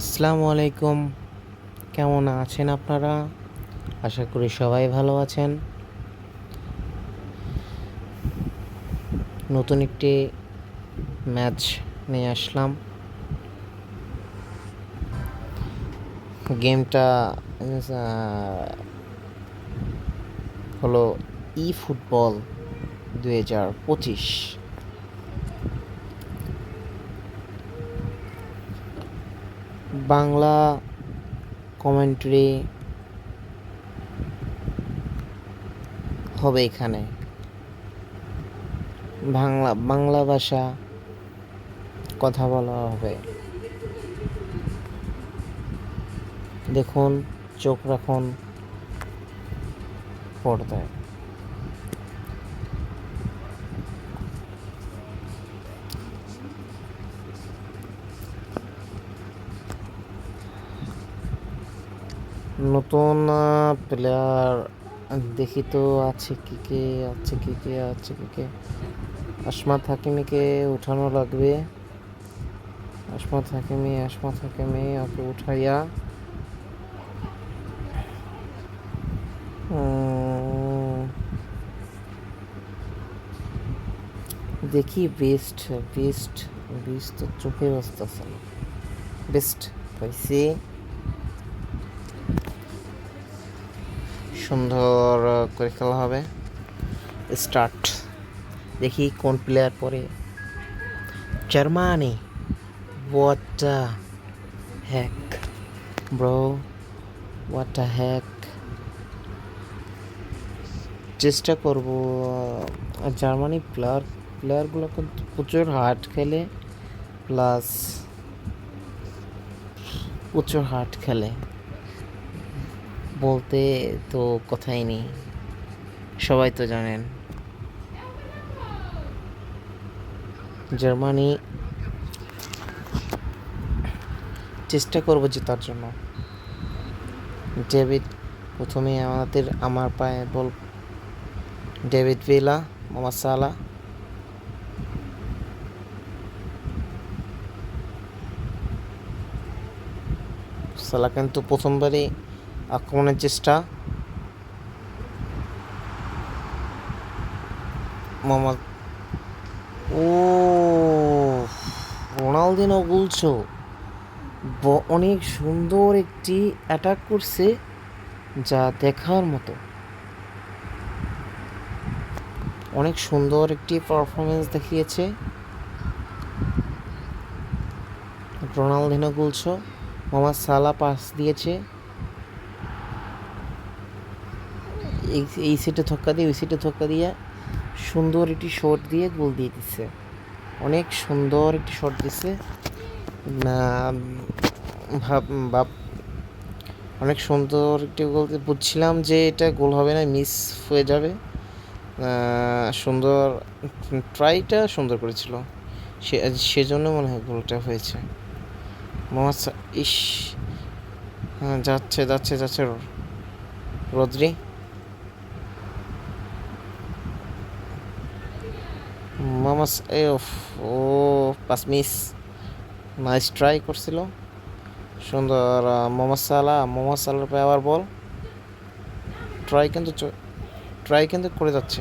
আসসালামু আলাইকুম। কেমন আছেন আপনারা? আশা করি সবাই ভালো আছেন। নতুন একটি ম্যাচ নিয়ে আসলাম। গেমটা হলো ই ফুটবল দুই হাজার পঁচিশ। বাংলা কমেন্ট্রি হবে এখানে। বাংলা বাংলা ভাষা কথা বলা হবে। দেখুন চোখ রাখুন পর্দায়। নতুন প্লেয়ার দেখি তো আছে কি কে, আছে কি কে, আছে কি কে। আসমাত হাকিমিকে উঠানো লাগবে। আসমাত হাকিমি আসমাত হাকিমি ওকে উঠাইয়া। দেখি বেস্ট বেস্ট বেস্ট তো চোখে বসতেছে বেস্ট পাইছি। সুন্দর করে খেলা হবে। স্টার্ট দেখি কোন প্লেয়ার পরে। Germany. What heck bro what heck চেষ্টা করব। জার্মানি প্লেয়ার প্লেয়ারগুলো কিন্তু প্রচুর হার্ড খেলে। প্লাস প্রচুর হার্ড খেলে। বলতে তো কথাই নেই। সবাই তো জানেন। জার্মানি চেষ্টা করব জেতার জন্য। ডেভিড, প্রথমে আমাদের আমার পায়ে বল। ডেভিড ভিলা মোহাম্মদ সালা। সালা কিন্তু প্রথমবারই আক্রমণের চেষ্টা। মোহাম্মদ ও রোনালদিনো বলছো? ব- অনেক সুন্দর একটি অ্যাটাক করছে যা দেখার মতো। অনেক সুন্দর একটি পারফরমেন্স দেখিয়েছে। রোনালদিনো গুলছো মোহাম্মদ সালা পাস দিয়েছে। এই এই সিটে ধক্কা দিয়ে, ওই সিটে ধক্কা দিয়ে সুন্দর একটি শট দিয়ে গোল দিয়ে দিচ্ছে অনেক সুন্দর একটি শট দিচ্ছে ভাব ভাব, অনেক সুন্দর একটি গোল বুঝছিলাম যে এটা গোল হবে না মিস হয়ে যাবে। সুন্দর ট্রাইটা সুন্দর করেছিল। সে, সেজন্য মনে হয় গোলটা হয়েছে। মোহাম্মদ ইস হ্যাঁ যাচ্ছে যাচ্ছে যাচ্ছে রদ্রি। মামাস এ ও পাস মিস নাইস ট্রাই করছিল। সুন্দর মোহাম্মদ সালা মোহাম্মদ সালার পায়ে আবার বল। ট্রাই কিন্তু ট্রাই কিন্তু করে যাচ্ছে।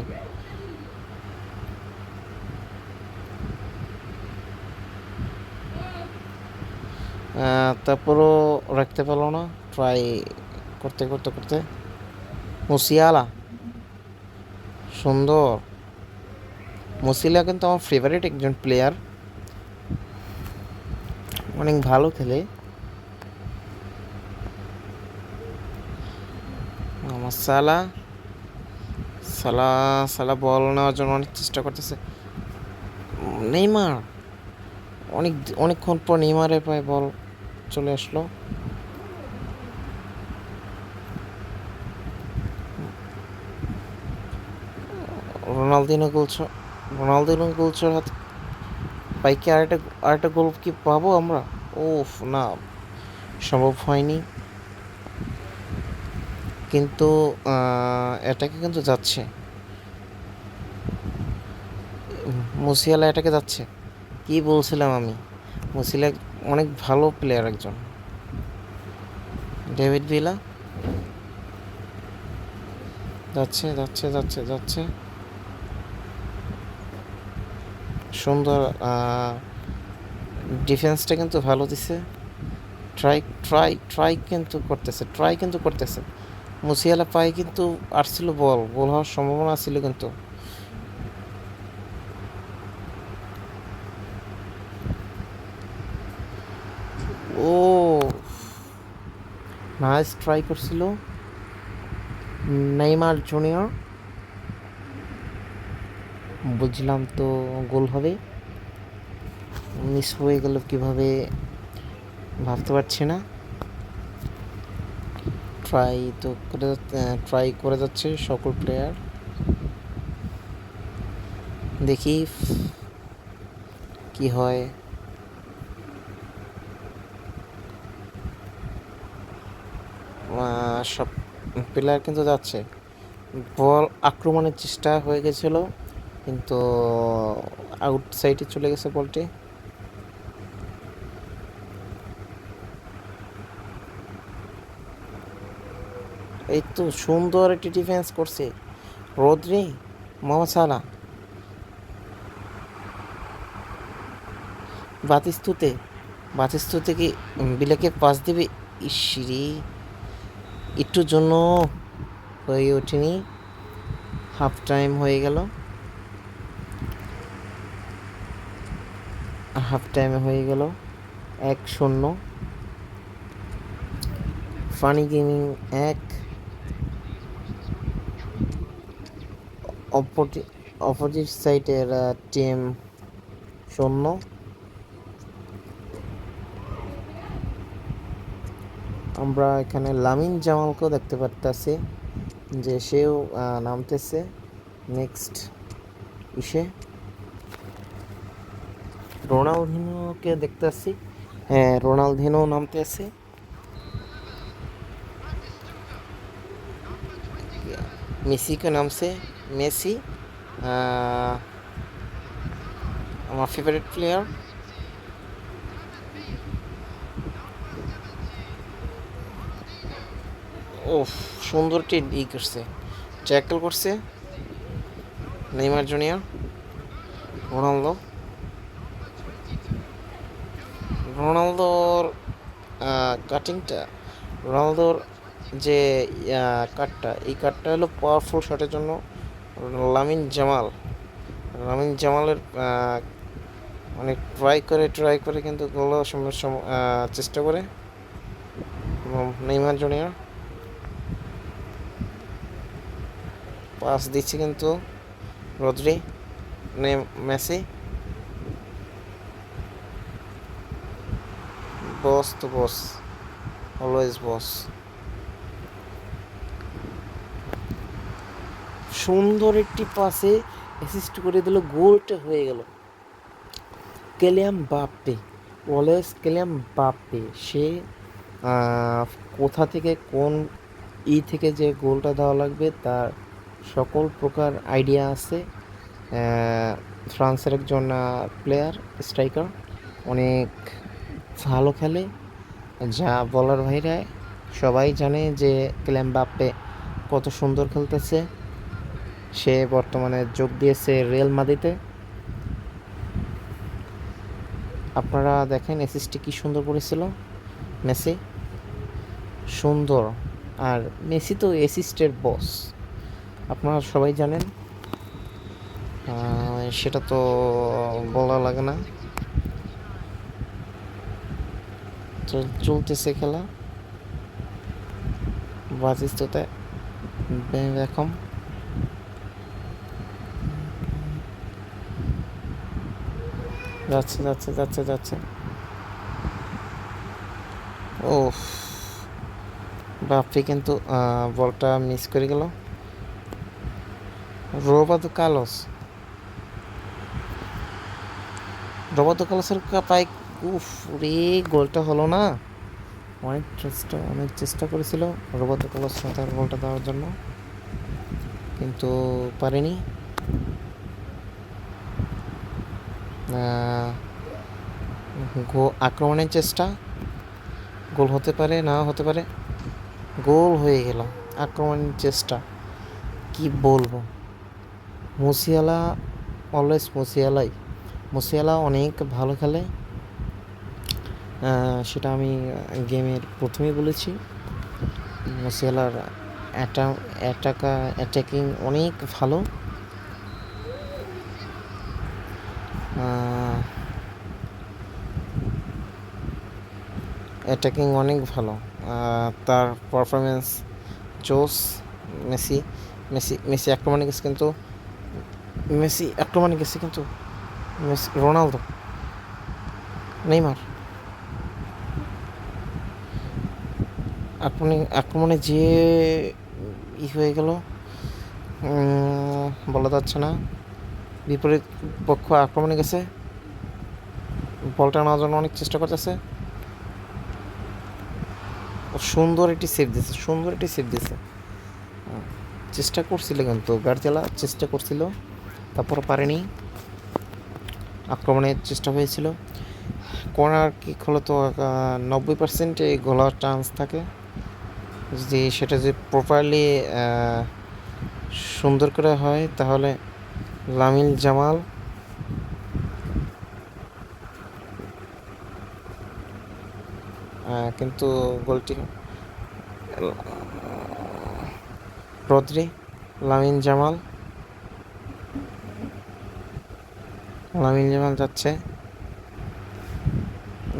তারপরও রাখতে পারল না। ট্রাই করতে করতে করতে। মুসিয়ালা সুন্দর। মুসিলা কিন্তু আমার ফেভারিট একজন প্লেয়ার অনেক ভালো খেলে। আমার সালা। সালা সালা বল নেওয়ার জন্য অনেক চেষ্টা করতেছে। নেইমার। অনেক, অনেকক্ষণ পর নেইমারের পায়ে বল চলে আসলো। রোনালদিনো গোলছ রোনালদিনো গোলছর হাত ভাই কি আরেকটা আরেকটা গোল কি পাবো আমরা? ওফ না, সম্ভব হয়নি। কিন্তু এটাকে কিন্তু যাচ্ছে। মুসিয়ালা এটাকে যাচ্ছে। কি বলছিলাম আমি? মুসিলা অনেক ভালো প্লেয়ার একজন। David Villa? যাচ্ছে যাচ্ছে যাচ্ছে যাচ্ছে। সুন্দর ডিফেন্সটা কিন্তু ভালো দিছে। ট্রাই ট্রাই ট্রাই কিন্তু করতেছে ট্রাই কিন্তু করতেছে। মুসিয়ালা পায়ে কিন্তু আসছিল বল গোল হওয়ার সম্ভাবনা ছিল কিন্তু। ও নাইস ট্রাই করছিল। Neymar junior. বুঝলাম তো গোল হবে। মিস হয়ে গেল কীভাবে ভাবতে পারছি না। ট্রাই তো করে ট্রাই করে যাচ্ছে সকল প্লেয়ার দেখি কি হয়। সব প্লেয়ার কিন্তু যাচ্ছে। বল আক্রমণের চেষ্টা হয়ে গেছিল। কিন্তু আউট সাইডে চলে গেছে বলটি এই তো সুন্দর একটি ডিফেন্স করছে। রোদ্রি, মোহাম্মদ সালা বাতিস্তুতে বাতিস্তুতে কি বিলাকে পাস দেবে? ইসিরি একটুর জন্য হয়ে ওঠেনি। হাফ টাইম হয়ে গেল। হাফ টাইমে হয়ে গেল। এক শূন্য। ফানি গেমিং এক। অপোজিট সাইডের টিম শূন্য। আমরা এখানে লামিন জামালকেও দেখতে পারতেছি, যে সেও নামতেছে। নেক্সট ইসে। রোনালদিনোকে দেখতে আসছি। হ্যাঁ রোনালদিনো নামতে আছে মেসিকে নামছে। মেসি আমার ফেভারিট প্লেয়ার ও সুন্দর সুন্দরটি ই করছে। ট্যাকল করছে। Neymar junior, Ronaldo. রোনালদোর কাটিংটা রোনালদোর যে কাটটা এই কাটটা হলো পাওয়ারফুল শটের জন্য লামিন জামাল লামিন জামালের অনেক ট্রাই করে ট্রাই করে কিন্তু গোল চেষ্টা করে। নেইমার জুনিয়র পাস দিচ্ছে কিন্তু রদ্রি নেম মেসি। বস তো বস অলওয়েজ বস সুন্দর একটি পাসে অ্যাসিস্ট করে দিল গোলটা হয়ে গেল। কেলিয়াম বাপ্পে অলওয়েজ কেলিয়াম বাপ্পে সে কোথা থেকে কোন ই থেকে যে গোলটা দেওয়া লাগবে তার সকল প্রকার আইডিয়া আছে। ফ্রান্সের একজন প্লেয়ার স্ট্রাইকার অনেক ভালো খেলে, যা বলার বাইরে। সবাই জানে যে ক্লেম বাপ্পে কত সুন্দর খেলতেছে। সে বর্তমানে যোগ দিয়েছে রিয়েল মাদিতে আপনারা দেখেন অ্যাসিস্টটি কি সুন্দর করেছিল। মেসি। সুন্দর। আর মেসি তো অ্যাসিস্টের বস আপনারা সবাই জানেন। সেটা তো বলা লাগে না চল- চলতেছে খেলা। বাজিস্ততে বেকম যাচ্ছে যাচ্ছে যাচ্ছে যাচ্ছে। ও বাপি কিন্তু বলটা মিস করে গেল। রোবাতো কালোস রোবাতো কালোসের পাই উফ রে, গোলটা হলো না। অনেক চেষ্টা অনেক চেষ্টা করেছিল রোবাতো কালোস তার গোলটা দেওয়ার জন্য। কিন্তু পারেনি। গো, আক্রমণের চেষ্টা। গোল হতে পারে, না হতে পারে, গোল হয়ে গেল। আক্রমণের চেষ্টা, কি বলব? Musiala, always মুসিয়ালাই। মুসিয়ালা অনেক ভালো খেলে। সেটা আমি গেমের প্রথমেই বলেছি। মুসিয়ালার অ্যাটা অ্যাটাকা অ্যাটাকিং অনেক ভালো। অ্যাটাকিং অনেক ভালো। তার পারফরমেন্স জোস, মেসি মেসি মেসি আক্রমণে গেছে কিন্তু, মেসি আক্রমণে গেছে কিন্তু, মেসি, রোনালদো, নেইমার। আক্রমণে আক্রমণে যে ই হয়ে গেল বলা যাচ্ছে না, বিপরীত পক্ষ আক্রমণে গেছে বলটা নেওয়ার জন্য অনেক চেষ্টা করতেছে। সুন্দর একটি সেভ দিয়েছে সুন্দর একটি সেভ দিয়েছে চেষ্টা করছিল কিন্তু গার্জেলা চেষ্টা করছিল, তারপর পারেনি। আক্রমণের চেষ্টা হয়েছিল। কর্নার কিক হলো তো নব্বই পার্সেন্টে গোলার চান্স থাকে। যদি সেটা যদি প্রপারলি সুন্দর করে হয়, তাহলে লামিল জামাল। কিন্তু গোলটি Rodri Lamine Yamal. Lamine Yamal যাচ্ছে।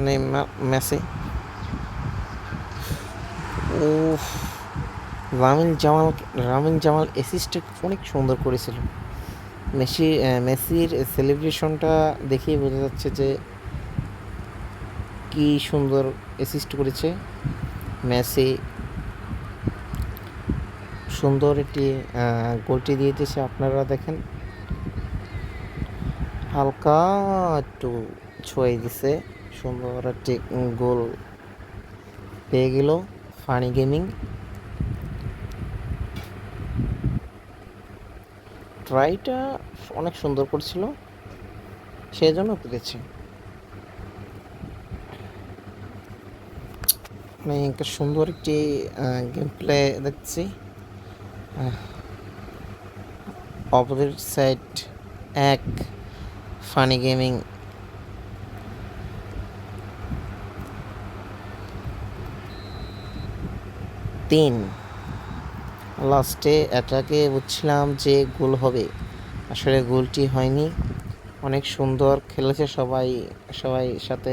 Neymar, Messi. উফ লামিন জামাল লামিন জামাল অ্যাসিস্টটা অনেক সুন্দর করেছিল। মেসি মেসির সেলিব্রেশনটা দেখেই বোঝা যাচ্ছে যে কি সুন্দর অ্যাসিস্ট করেছে মেসি। সুন্দর একটি গোলটি দিয়ে দিয়েছে আপনারা দেখেন। হালকা একটু ছুঁয়ে দিছে সুন্দর একটি গোল পেয়ে গেল। ফানি গেমিং ট্রাইটা অনেক সুন্দর করছিল। সেই জন্য পেরেছে অনেক সুন্দর একটি গেম প্লে দেখছি। অপোজিট সাইড এক ফানি গেমিং তিন লাস্টে এটাকে বুঝছিলাম যে গোল হবে। আসলে গোলটি হয়নি। অনেক সুন্দর খেলেছে সবাই সবাই সাথে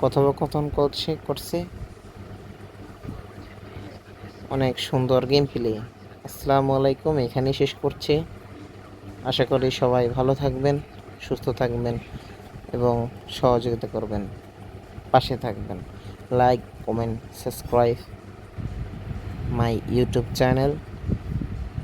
কথোপকথন করছে করছে। অনেক সুন্দর গেম প্লে আসসালামু আলাইকুম, এখানেই শেষ করছি। আশা করি সবাই ভালো থাকবেন, সুস্থ থাকবেন এবং সহযোগিতা করবেন। পাশে থাকবেন। Like comment subscribe my YouTube channel.